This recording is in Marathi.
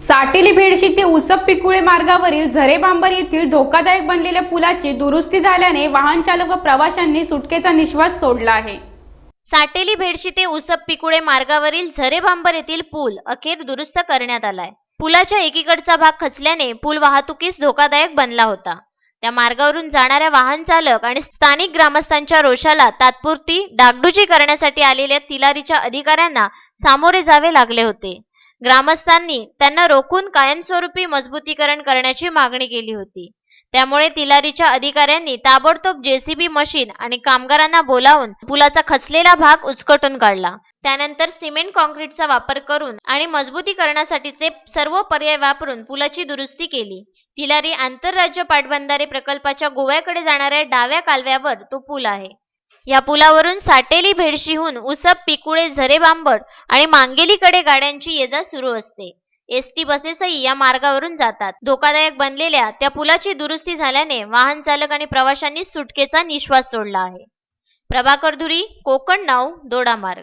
साटेली भेडशी ते उसप पिकुळे मार्गावरील झरेबांबर येथील धोकादायक बनलेल्या पुलाची दुरुस्ती झाल्याने वाहन चालक व प्रवाशांनी सुटकेचा निश्वास सोडला आहे. साटेली भेडशी ते उसप पिकुळे मार्गावरील झरेबांबर येथील पूल अखेर दुरुस्त करण्यात आलाय. पुलाच्या एकीकडचा भाग खचल्याने पूल वाहतुकीस धोकादायक बनला होता. त्या मार्गावरून जाणाऱ्या वाहन चालक आणि स्थानिक ग्रामस्थांच्या रोषाला तात्पुरती डागडुजी करण्यासाठी आलेल्या तिलारीच्या अधिकाऱ्यांना सामोरे जावे लागले होते. ग्रामस्थांनी त्यांना रोखून कायमस्वरूपी मजबूतीकरण करण्याची मागणी केली होती. त्यामुळे तिलारीच्या अधिकाऱ्यांनी ताबडतोब जेसीबी मशीन आणि कामगारांना बोलावून पुलाचा खचलेला भाग उचकटून काढला. त्यानंतर सिमेंट कॉन्क्रीटचा वापर करून आणि मजबूतीकरणासाठीचे सर्व पर्याय वापरून पुलाची दुरुस्ती केली. तिलारी आंतरराज्य पाटबंधारे प्रकल्पाच्या गोव्याकडे जाणाऱ्या डाव्या कालव्यावर तो पूल आहे. या पुलावरून साटेली भेडशीहून उसप पिकुळे झरे बांबड आणि मांगेलीकडे गाड्यांची ये जा सुरू असते. एसटी बसेसही या मार्गावरून जातात. धोकादायक बनलेल्या त्या पुलाची दुरुस्ती झाल्याने वाहन चालक आणि प्रवाशांनी सुटकेचा निश्वास सोडला आहे. प्रभाकर धुरी कोकण नाव दोडामार्ग